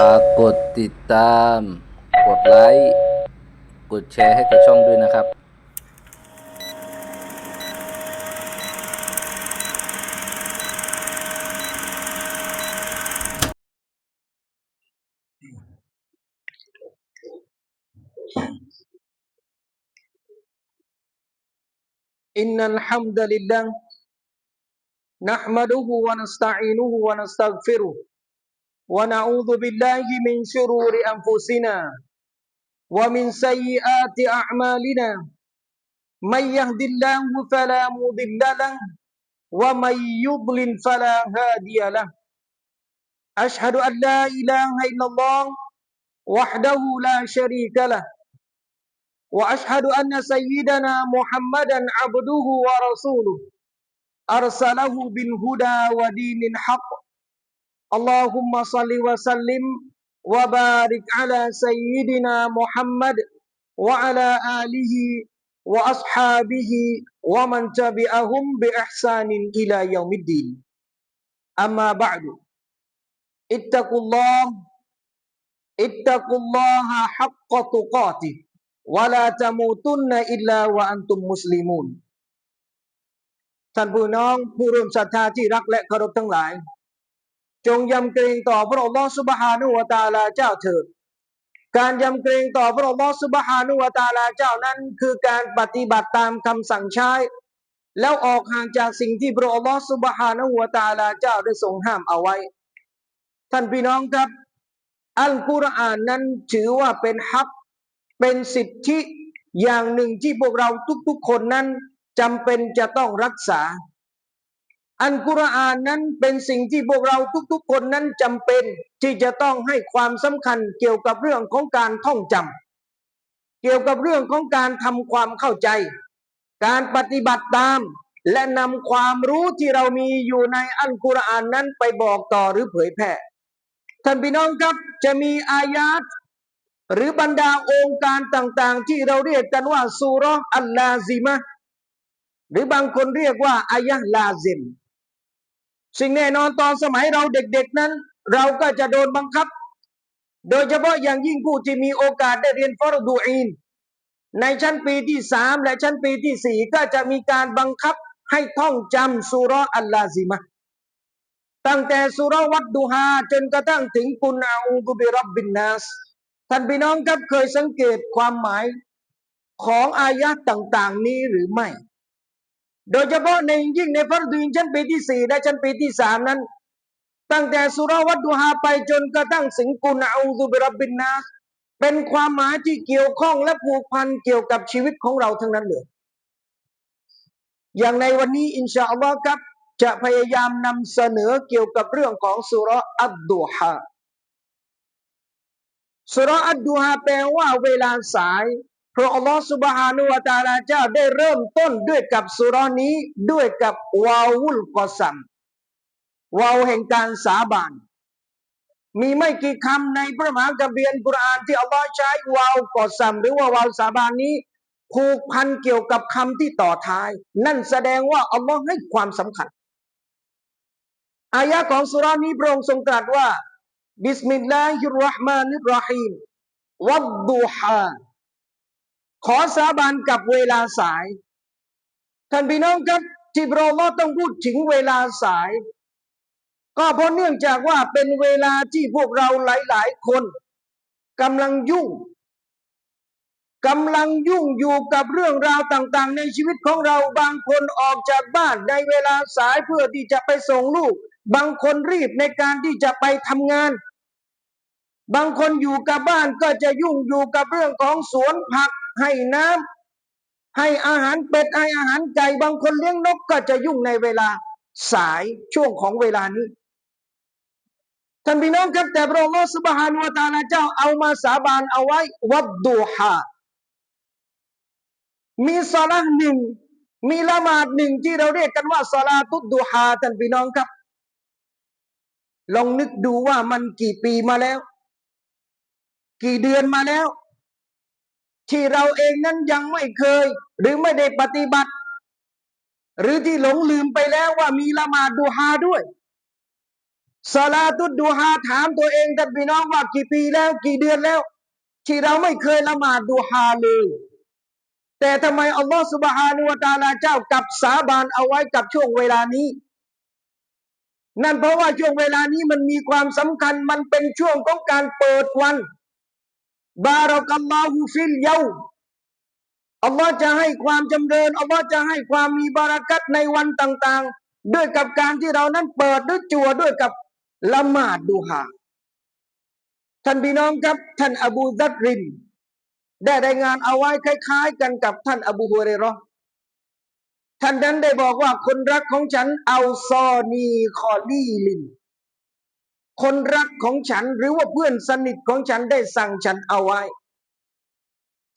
ฝากกดติดตาม กดไลค์ กดแชร์ให้กับช่องด้วยนะครับอินนัลฮัมดะลิลลาห์นะฮ์มะดุฮูวะนัสตะอีนุฮูวะนัสตัฆฟิรุ ونعوذ بالله من شرور أنفسنا ومن سيئات أعمالنا. من يهد الله فلا مضل له ومن يضلل فلا هادي له. أشهد أن لا إله إلا الله وحده لا شريك له. وأشهد أن سيدنا محمدا عبده ورسوله. أرسله بالهدى ودين الحق. Allahumma salli wa sallim wa barik ala sayyidina Muhammad wa ala alihi wa ashabihi wa man tabi'ahum bi ihsanin ila yaumiddin. Amma ba'du. Ittaqullah Ittaqullaha haqqa tuqatih wa la tamutunna illa wa antum muslimun ท่านผู้น้องผู้ร่วมศรัทธาที่รักและเคารพทั้งหลาย จงยำเกรงต่อพระองค์สุบฮานุวตาลาเจ้าเถิดการยำเกรงต่อพระองค์สุบฮานุวตาลาเจ้านั้น คือการปฏิบัติตามคำสั่งใช้ แล้วออกห่างจากสิ่งที่พระองค์สุบฮานุวตาลาเจ้าได้ทรงห้ามเอาไว้ ท่านพี่น้องครับ อัลกุรอานนั้นถือว่าเป็นฮักเป็นสิทธิอย่างหนึ่งที่พวกเราทุกๆคนนั้นจำเป็นจะต้องรักษา อันกุรอานนั้นเป็นสิ่งที่พวกเราทุกๆคนนั้นจำเป็นที่จะต้องให้ความสำคัญเกี่ยวกับเรื่องของการท่องจำเกี่ยวกับเรื่องของการทำความเข้าใจ การปฏิบัติตาม และนำความรู้ที่เรามีอยู่ในอัลกุรอานนั้นไปบอกต่อหรือเผยแพร่ท่านพี่น้องครับจะมีอายาตหรือบรรดาองค์การต่างๆ ที่เราเรียกกันว่าซูรอัลลาซิมะหรือบางคนเรียกว่าอายะลาซิม สิ่งแน่นอนตอนสมัยเราเด็กๆนั้น เราก็จะโดนบังคับ โดยเฉพาะอย่างยิ่งผู้ที่มีโอกาสได้เรียนฟารดูอีนในชั้นปีที่สามและชั้นปีที่สี่ก็จะมีการบังคับให้ท่องจำซูเรอัลลาซิมะตั้งแต่ซูเรวัดดูฮาจนกระทั่งถึงกุนอาอูดุบิรับบินนัสท่านพี่น้องครับเคยสังเกตความหมายของอายะต่าง ๆ นี้หรือไม่ โดยเฉพาะในยิ่งในฟัรดูอินชั้นปีที่สี่และชั้นปีที่สามนั้น ตั้งแต่สุราวัดดูฮาไปจนกระทั่งสิงกุนอูซุบิรับบินนาสเป็นความหมายที่เกี่ยวข้องและผูกพันเกี่ยวกับชีวิตของเราทั้งนั้นเลยอย่างในวันนี้อินชาอัลลอฮ์ครับจะพยายามนำเสนอเกี่ยวกับเรื่องของสุราอัดดูฮาสุราอัดดูฮาแปลว่าเวลาสาย พราะอัลลอฮฺสุบฮานุวะตาลาเจ้าได้เริ่มต้นด้วยกับสุรานี้ด้วยกับวาวุลกอซัมวาวแห่งการสาบาน มีไม่กี่คำในพระมหากัมภีร์อัลกุรอานที่อัลลอฮ์ใช้วาวกอซัมหรือว่าวาวสาบานนี้ผูกพันเกี่ยวกับคำที่ต่อท้าย นั่นแสดงว่าอัลลอฮ์ให้ความสำคัญ อายะของสุรานี้พระองค์ทรงตรัสว่าบิสมิลลาฮิรราะห์มานิรราะฮีมวัดดูฮา ขอสาบานกับเวลาสาย ท่านพี่น้องครับที่พระองค์ต้องพูดถึงเวลาสาย ก็เพราะเนื่องจากว่าเป็นเวลาที่พวกเราหลาย ๆ คนกำลังยุ่งกำลังยุ่งอยู่กับเรื่องราวต่าง ๆ ในชีวิตของเราบางคนออกจากบ้านในเวลาสายเพื่อที่จะไปส่งลูก บางคนรีบในการที่จะไปทำงาน บางคนอยู่กับบ้านก็จะยุ่งอยู่กับเรื่องของสวนผัก ให้น้ำให้อาหารเป็ดให้อาหารไก่บางคนเลี้ยงนกก็จะยุ่งในเวลาสายช่วงของเวลานี้ท่านพี่น้องครับแต่พระองค์สุบฮานุวตาลาเจ้าเอามาสาบานเอาไว้วัดดูฮามีสลาหนึ่งมีละหมาดหนึ่งที่เราเรียกกันว่าสลาตุดดูฮาท่านพี่น้องครับ ลองนึกดูว่ามันกี่ปีมาแล้ว กี่เดือนมาแล้ว ที่เราเองนั้นยังไม่เคย หรือไม่ได้ปฏิบัติ หรือที่หลงลืมไปแล้วว่ามีละหมาดดูฮาด้วยสลาตุดดูฮาถามตัวเองท่านพี่น้องว่ากี่ปีแล้วกี่เดือนแล้ว ที่เราไม่เคยละหมาดดูฮาเลย แต่ทำไมอัลลอฮฺสุบฮานุวตาลาเจ้ากับสาบานเอาไว้กับช่วงเวลานี้ นั่นเพราะว่าช่วงเวลานี้มันมีความสำคัญมันเป็นช่วงของการเปิดวัน บารักัลลอฮุฟิลเยาอัลลอฮ์จะให้ความจำเริญอัลลอฮ์จะให้ความมีบารักัตในวันต่าง ๆ ด้วยกับการที่เรานั้นเปิดด้วยจัวด้วยกับละหมาดดูฮาท่านพี่น้องครับ ท่านอบูซัดริน ได้รายงานเอาไว้คล้าย ๆ กันกับท่านอบูฮุเรราะห์ท่านนั้นได้บอกว่าคนรักของฉันเอาซอนีคอลีลิน คนรักของฉันหรือว่าเพื่อนสนิทของฉันได้สั่งฉันเอาไว้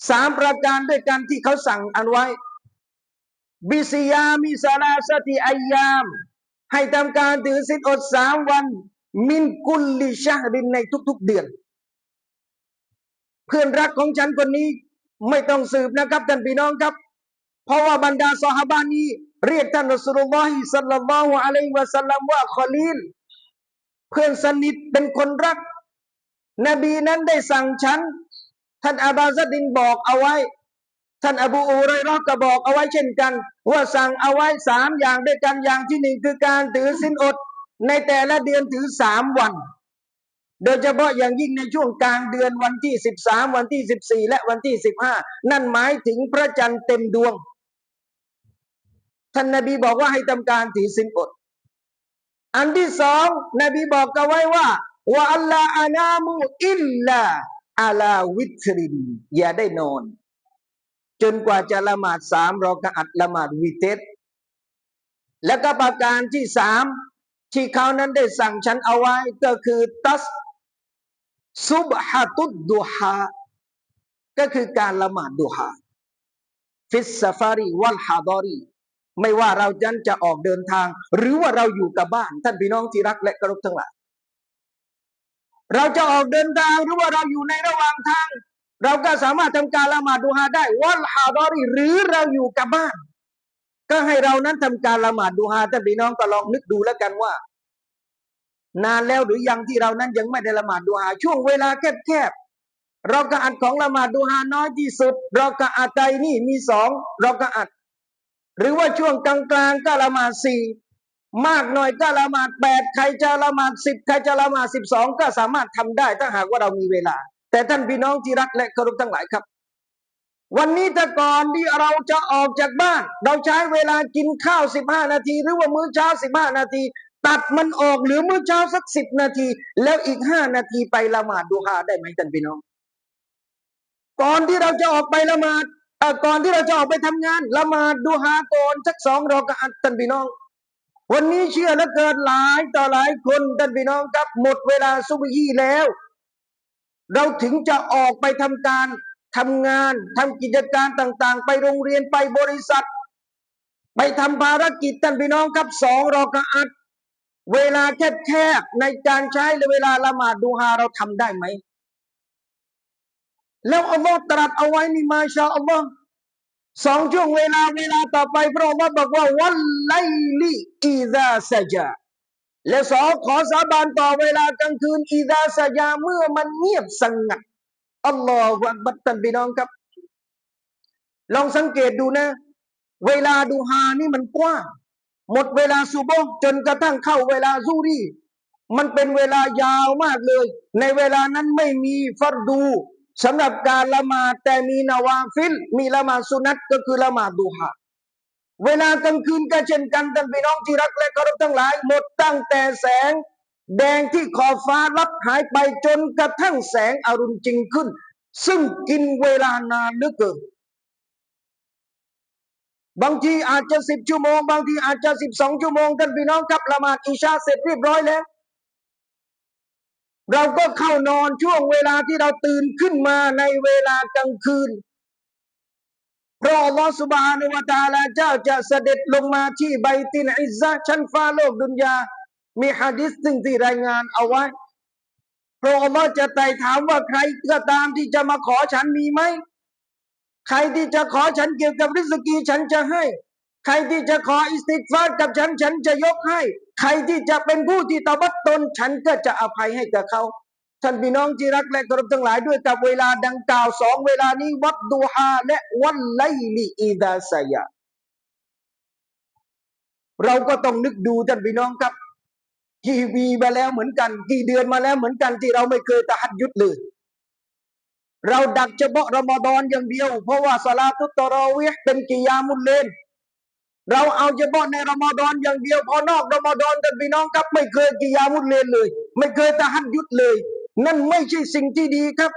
สามประการด้วยกันที่เขาสั่งอันไว้ บิสยามิสาลาสติอายาม ให้ทำการถือศีลอดสามวัน มินกุลลิชารินในทุก ๆเดือน เพื่อนรักของฉันคนนี้ไม่ต้องสืบนะครับท่านพี่น้องครับ เพราะว่าบรรดาสหบานี้ เรียกท่านรอสุลลอฮิสัลลัลลอฮุอะลัยฮิวะสัลลัมว่าคอลีล เพื่อนสนิทเป็นคนรัก นบีนั้นได้สั่งฉัน ท่านอาบาซัดดินบอกเอาไว้ ท่านอบูอูไรรอกก็บอกเอาไว้เช่นกัน ว่าสั่งเอาไว้สามอย่างด้วยกันอย่างที่หนึ่งคือการถือสินอด ในแต่ละเดือนถือสามวัน โดยเฉพาะอย่างยิ่งในช่วงกลางเดือนวันที่สิบสามวันที่สิบสี่และวันที่สิบห้านั่นหมายถึงพระจันทร์เต็มดวง ท่านนบีบอกว่าให้ทำการถือสินอด อันที่สองนบีบอกกันไว้ว่าว่าอัลลาอานามุอิลลาอาลาวิตรินอย่าได้นอน จนกว่าจะละหมาดสามเรอกะอัดละหมาดวิเตสและก็ประการที่สามที่เขานั้นได้สั่งฉันเอาไว้ก็คือตัสซุบฮะตุดดูฮาก็คือการละหมาดดูฮาฟิสซาฟารีวัลฮาดอรี ไม่ว่าเราจันจะออกเดินทาง หรือว่าเราอยู่กับบ้าน ท่านพี่น้องที่รักและเคารพทั้งหลายเราจะออกเดินทางหรือว่าเราอยู่ในระหว่างทาง เราก็สามารถทำการละหมาดดูฮาได้วัลฮาดอรีหรือเราอยู่กับบ้าน ก็ให้เรานั้นทำการละหมาดดูฮาท่านพี่น้องก็ลองนึกดูแล้วกันว่า นานแล้วหรือยังที่เรานั้นยังไม่ได้ละหมาดดูฮาช่วงเวลาแคบๆเราก็อัดของละหมาดดูฮาน้อยที่สุด เราก็อัดใจนี่มีสองเราก็อัด หรือว่าช่วงกลางๆก็ละหมาดสี่มากหน่อยก็ละหมาดแปดใครจะละหมาดสิบใครจะละหมาดสิบสองก็สามารถทำได้ถ้าหากว่าเรามีเวลา แต่ท่านพี่น้องที่รักและเคารพทั้งหลายครับ วันนี้แต่ก่อนที่เราจะออกจากบ้าน เราใช้เวลากินข้าวสิบห้านาที หรือว่ามื้อเช้าสิบห้านาที ตัดมันออกหลือมื้อเช้าสักสิบนาที แล้วอีกห้านาทีไปละหมาดดูฮาได้ไหมท่านพี่น้อง ก่อนที่เราจะออกไปละหมาด ก่อนที่เราจะออกไปทำงานละหมาดดูฮาก่อนสักสองเรอกะอัดท่านพี่น้อง วันนี้เชื่อแล้วเกินหลายต่อหลายคนท่านพี่น้องครับหมดเวลาซุบฮีแล้ว เราถึงจะออกไปทำการทำงานทำกิจการต่างๆ ไปโรงเรียนไปบริษัท ไปทำภารกิจท่านพี่น้องครับสองเรอกะอัดเวลาแคบๆในการใช้เวลาละหมาดดูฮาเราทำได้ไหม แล้วอัลลอฮ์ตรัสเอาไว้นี่มาชาอัลลอฮ์สองช่วงเวลาเวลาต่อไปพระองค์บอกว่าวันไลลีอีซาซาจาและสองขอสาบานต่อเวลากลางคืนอีซาซาจาเมื่อมันเงียบสงัดอัลลอฮฺอักบัตตันพี่น้องครับ ลองสังเกตดูนะ เวลาดูฮานี่มันกว้างหมดเวลาซูโบฮ์จนกระทั่งเข้าเวลาซูรีมันเป็นเวลายาวมากเลย ในเวลานั้นไม่มีฟัดู สำหรับการละหมาดแต่มีนาวาฟิลมีละหมาดสุนัตก็คือละหมาดดูฮาเวลากลางคืนก็เช่นกันท่านพี่น้องที่รักและเคารพทั้งหลาย หมดตั้งแต่แสง แดงที่ขอบฟ้าลับหายไปจนกระทั่งแสงอรุณจริงขึ้น ซึ่งกินเวลานานเหลือเกินบางทีอาจจะสิบชั่วโมง บางทีอาจจะสิบสองชั่วโมงท่านพี่น้องครับละหมาดอิชาเสร็จเรียบร้อยแล้ว เราก็เข้านอนช่วงเวลาที่เราตื่นขึ้นมาในเวลากลางคืนพราะอัลลอฮฺสุบฮานุวตาลาเจ้าจะเสด็จลงมาที่ใบตินอิซะชั้นฟ้าโลกดุนยา มีฮะดิษซึ่งที่รายงานเอาไว้พระอัลลอฮ์จะไต่ถามว่าใครก็ตามที่จะมาขอฉันมีไหม ใครที่จะขอฉันเกี่ยวกับริสกีฉันจะให้ ใครที่จะขออิสติกฟารกับฉันฉันจะยกให้ ใครที่จะเป็นผู้ที่ตบัตตน ฉันก็จะอภัยให้กับเขาท่านพี่น้องที่รักและเคารพทั้งหลายด้วยกับเวลาดังกล่าวสองเวลานี้วัดดูฮาและวันไลลีอีดาสยาเราก็ต้องนึกดูท่านพี่น้องครับกี่วีมาแล้วเหมือนกัน กี่เดือนมาแล้วเหมือนกันที่เราไม่เคยตะหัดยุดเลยเราดักเฉพาะรอมฎอนอย่างเดียว เพราะว่าสลาตุตตะราะเวีเป็นกิยามุลเลน เราเอาเฉพาะในรอมฎอนอย่างเดียวพอนอกรอมฎอนท่านพี่น้องครับ ไม่เคยกิยามุลเลนเลย ไม่เคยตะหัดยุดเลย นั่นไม่ใช่สิ่งที่ดีครับ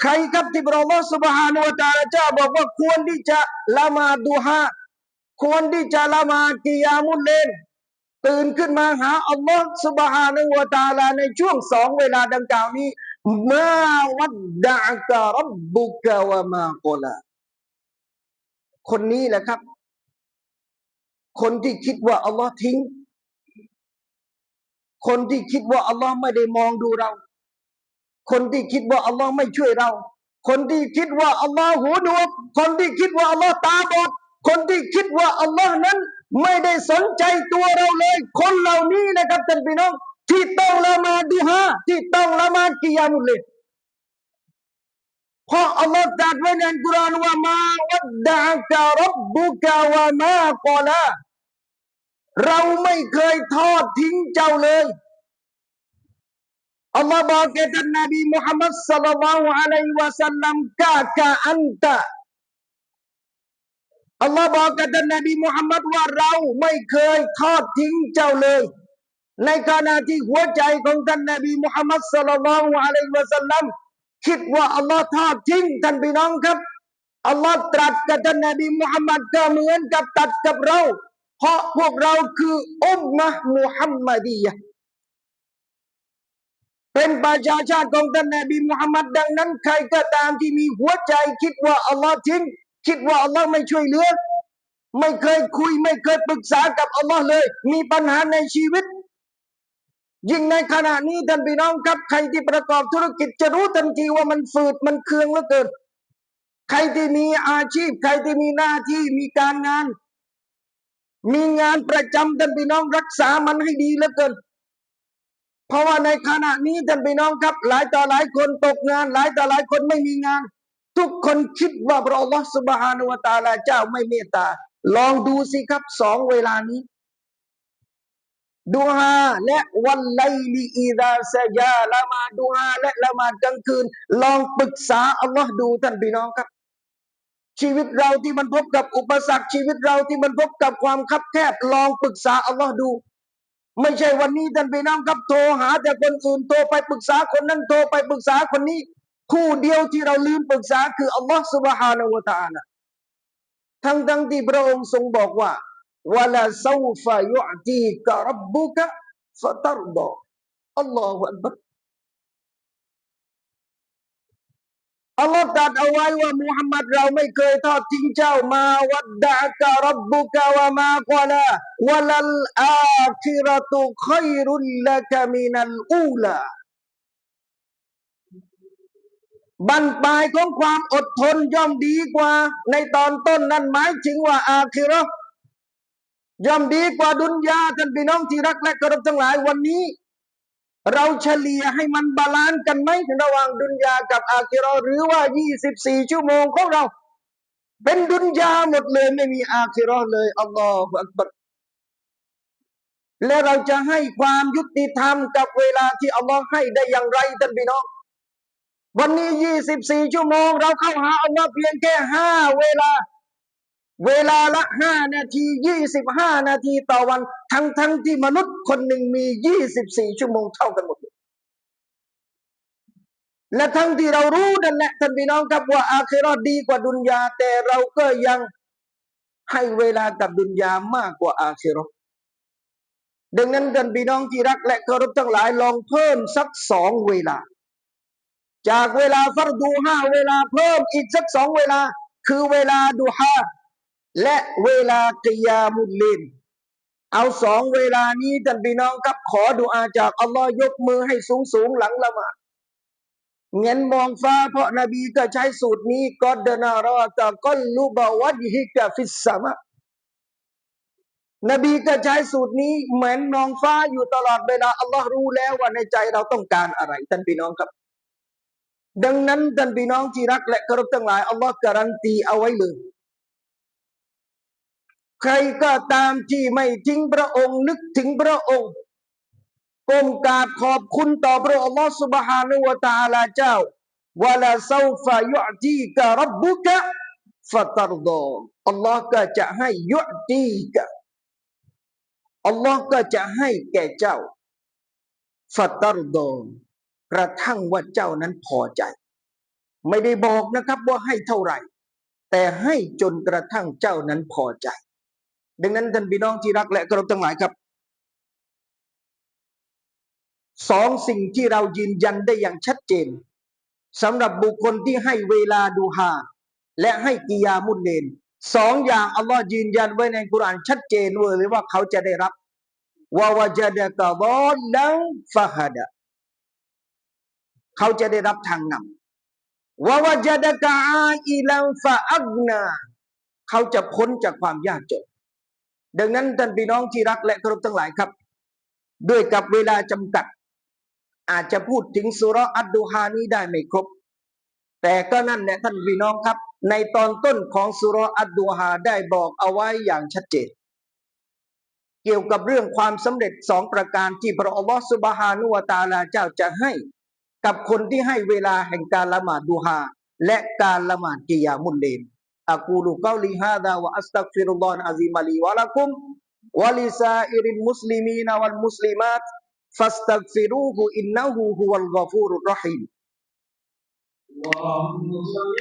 ใครครับที่พระองค์สุบฮานุวะตาเจ้าบอกว่าควรที่จะละมาดูฮาควรที่จะละมากิยามุลเลนตื่นขึ้นมาหาอัลลอฮ์สุบฮานะฮูวตาลาในช่วงสองเวลาดังกล่าวนี้มาวัดดะกะรับบุกะวะมากลา คนนี้แหละครับ คนที่คิดว่าอัลลอฮ์ทิ้ง คนที่คิดว่าอัลลอฮ์ไม่ได้มองดูเรา คนที่คิดว่าอัลลอฮ์ไม่ช่วยเรา คนที่คิดว่าอัลลอฮ์หูหนวก คนที่คิดว่าอัลลอฮ์ตาบอด คนที่คิดว่าอัลลอฮ์นั้น ไม่ได้สนใจตัวเราเลย คนเหล่านี้นะครับท่านพี่น้อง ที่ต้องละมาดูฮาที่ต้องละมากิยามุลเลล เพราะอัลลอฮ์ตรัสไว้ในอัลกุรอานว่ามาวัดดะกะรับบุกะวะมากอลาเราไม่เคยทอดทิ้งเจ้าเลยอัลลอฮ์บอกแก่ท่านนบีมุฮัมมัดสัลลัลลอฮุอะลัยฮิวะสัลลัมกากะอันตะอัลลอฮ์บอกกับท่านนบีมุฮัมมัดว่าเราไม่เคยทอดทิ้งเจ้าเลย ในขณะที่หัวใจของท่านนบีมุฮัมมัดสัลลัลลอฮุอะลัยฮิวะสัลลัม คิดว่าอัลลอฮ์ทอดทิ้งท่านพี่น้องครับอัลลอฮ์ตรัสกับท่านนบีมุฮัมมัดก็เหมือนกับตัดกับเรา เพราะพวกเราคืออุมมะมุฮัมมัดียะเป็นประชาชาติของท่านนบีมุฮัมมัดดังนั้น ใครก็ตามที่มีหัวใจ คิดว่าอัลลอฮ์ทิ้ง คิดว่าอัลลอฮ์ไม่ช่วยเหลือ ไม่เคยคุยไม่เคยปรึกษากับอัลลอฮ์เลย มีปัญหาในชีวิต ยิ่งในขณะนี้ท่านพี่น้องครับ ใครที่ประกอบธุรกิจจะรู้ทันทีว่ามันฝืดมันเคืองเหลือเกินใครที่มีอาชีพ ใครที่มีหน้าที่มีการงาน มีงานประจำท่านพี่น้องรักษามันให้ดีเหลือเกิน เพราะว่าในขณะนี้ท่านพี่น้องครับ หลายต่อหลายคนตกงาน หลายต่อหลายคนไม่มีงาน ทุกคนคิดว่าพระองค์สุบฮานุวะตาลาเจ้าไม่เมตตา ลองดูสิครับสองเวลานี้ ดูฮาและวันไลลีอีดาสยาละมาดูฮาและละมากลางคืน ลองปรึกษาอัลลอฮ์ดูท่านพี่น้องครับ ชีวิตเราที่มันพบกับอุปสรรคชีวิตเราที่มันพบกับความคับแคบ ลองปรึกษาอัลลอฮ์ดู ไม่ใช่วันนี้ท่านพี่น้องครับโทรหา แต่คนอื่นโทรไปปรึกษาคนนั้นโทรไปปรึกษาคนนี้ คู่เดียวที่เราลืมปรึกษาคืออัลลอฮ์สุบฮานาวะตาละทั้งทั้งที่พระองค์ทรงบอกว่า วะลาซาฟะยุอตีกะรับบุกะฟะตัรดออัลลอฮฺอักบัรอัลลอฮฺตรัสเอาไว้ว่ามุฮัมมัดเราไม่เคยทอดทิ้งเจ้ามาวัดดะกะรับบุกะวะมากอลาวะลัลอาคิรตุขัยรุลละกะมินัลอูลาบรรปลายของความอดทนย่อมดีกว่า ในตอนต้นนั้นหมายถึงว่าอาคิเราะห์ ย่อมดีกว่าดุนยาท่านพี่น้องที่รักและเคารพทั้งหลายวันนี้ เราเฉลี่ยให้มันบาลานซ์กันไหมระหว่างดุนยากับอาคิราะห์หรือว่า 24 ชั่วโมงของเรา เป็นดุนยาหมดเลยไม่มีอาคิราะห์เลยอัลลอฮฺอักบัรและเราจะให้ความยุติธรรมกับเวลาที่อัลลอฮ์ให้ได้อย่างไรท่านพี่น้อง วันนี้ 24 ชั่วโมง เราเข้าหาอัลลอฮ์เพียงแค่ห้าเวลา เวลาละห้านาที25นาทีต่อวัน ทั้งทั้งที่มนุษย์คนหนึ่งมี24ชั่วโมงเท่ากันหมด และทั้งที่เรารู้นั่นแหละท่านพี่น้องครับว่าอาคิราะห์ดีกว่าดุนยา แต่เราก็ยังให้เวลากับดุนยามากกว่าอาคิราะห์ดังนั้นท่านพี่น้องที่รักและเคารพทั้งหลายลองเพิ่มสักสองเวลา จากเวลาฟัรดูห้าเวลาเพิ่มอีกสักสองเวลา คือเวลาดูฮา และเวลากิยามุลลินเอาสองเวลานี้ท่านพี่น้องครับขอดุอาจากอัลลอฮ์ยกมือให้สูงสูงๆหลังละหมาดเงินมองฟ้าเพราะนบีก็ใช้สูตรนี้กอดนารอตะกอลลุบะวัจฮิกะฟิสสามะนบีก็ใช้สูตรนี้เหมือนมองฟ้าอยู่ตลอดเวลาอัลลอฮ์รู้แล้วว่าในใจเราต้องการอะไรท่านพี่น้องครับ ดังนั้นท่านพี่น้องที่รักและเคารพทั้งหลายอัลลอฮ์การันตีเอาไว้เลย ใครก็ตามที่ไม่ทิ้งพระองค์นึกถึงพระองค์ก้มกราบขอบคุณต่อพระองค์ลอสุบฮานุวตาลาเจ้าวะลาซาฟะยุตีกะรับบุกะฟัตรดออัลลอฮ์ก็จะให้ยุตีกะอัลลอฮ์ก็จะให้แก่เจ้าฟะตรดอกระทั่งว่าเจ้านั้นพอใจ ไม่ได้บอกนะครับว่าให้เท่าไหร่ แต่ให้จนกระทั่งเจ้านั้นพอใจ ดังนั้นท่านพี่น้องที่รักและเคารพทั้งหลายครับสองสิ่งที่เรายืนยันได้อย่างชัดเจนสำหรับบุคคลที่ให้เวลาดูฮาและให้กิยามุลเลนสองอย่างอัลลอฮ์ยืนยันไว้ในกุรอานชัดเจนเลยว่าเขาจะได้รับวาวจดะกะบอลลังฟะฮัดะเขาจะได้รับทางนำวาวจดะกะอาอิลังฟะอักนา เขาจะพ้นจากความยากจน ดังนั้นท่านพี่น้องที่รักและเคารพทั้งหลายครับ ด้วยกับเวลาจำกัด อาจจะพูดถึงสุรอัดดูฮานี้ได้ไม่ครบ แต่ก็นั่นแหละท่านพี่น้องครับ ในตอนต้นของสุรอัดดูฮาได้บอกเอาไว้อย่างชัดเจน เกี่ยวกับเรื่องความสำเร็จสองประการที่พระอัลลอฮฺสุบฮานุวตาลาเจ้าจะให้ กับคนที่ให้เวลาแห่งการละหมาดดูฮาและการละหมาดกิยามุลเลน أقول قولي هذا وأستغفر الله العظيم لي ولكم ولسائر المسلمين والمسلمات فاستغفروه إنه هو الغفور الرحيم. اللهم صل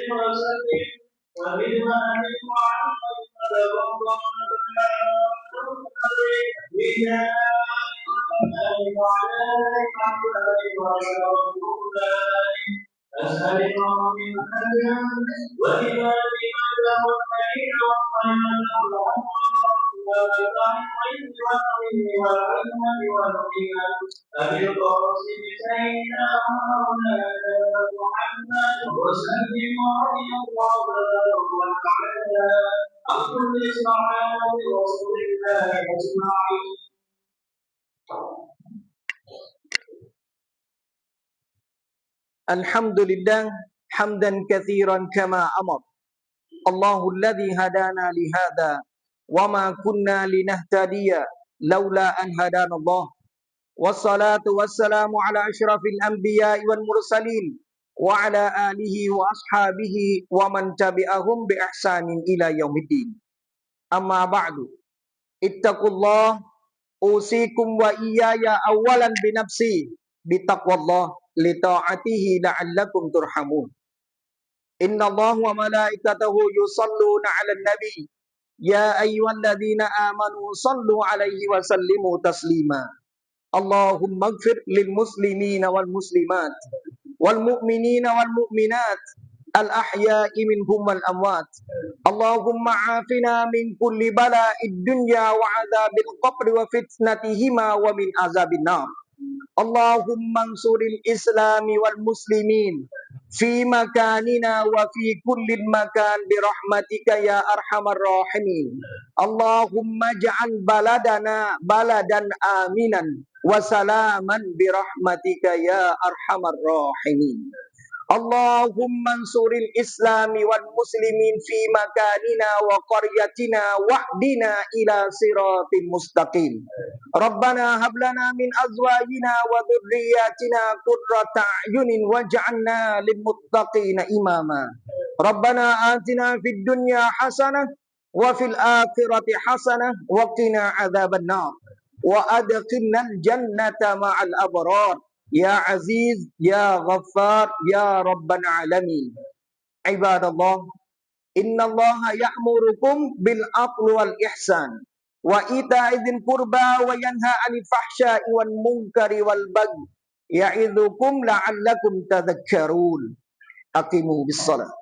وسلم وعلى آله وصحبه وسلم أسألك من خيرا وكتابي من له الخير خيرا اللهم والعلم والغنى أبي القرص سيدنا مولانا محمد وسلم رضي الله عنه وعلى عن صحابة رسول الله أجمعين الحمد لله حمدا كثيرا كما أمر. الله الذي هدانا لهذا وما كنا لنهتدي لولا أن هدانا الله. والصلاة والسلام على أشرف الأنبياء والمرسلين وعلى آله وأصحابه ومن تبعهم بإحسان إلى يوم الدين. أما بعد اتقوا الله أوصيكم وإياي أولا بنفسي بتقوى الله. لطاعته لعلكم ترحمون. إن الله وملائكته يصلون على النبي. يا أيها الذين آمنوا صلوا عليه وسلموا تسليما. اللهم اغفر للمسلمين والمسلمات والمؤمنين والمؤمنات الأحياء منهم والأموات. اللهم عافنا من كل بلاء الدنيا وعذاب القبر وفتنتهما ومن عذاب النار. Allahumma ansuril islami wal muslimin fi makanina wa fi kulli makan bi rahmatika ya arhamar rahimin. Allahumma ja'al baladana baladan aminan wa salaman bi rahmatika ya arhamar rahimin. اللهم انصر الإسلام والمسلمين في مكاننا وقريتنا واهدنا إلى صراط مستقيم. ربنا هب لنا من أزواجنا وذرياتنا قرة أعين واجعلنا للمتقين إماما. ربنا آتنا في الدنيا حسنة وفي الآخرة حسنة وقنا عذاب النار. وأدخلنا الجنة مع الأبرار. يا عزيز يا غفار يا رب العالمين. عباد الله إن الله يأمركم بالعدل والإحسان وإيتاء ذي القربى وينهى عن الفحشاء والمنكر والبغي يعظكم لعلكم تذكرون. أقيموا بالصلاة.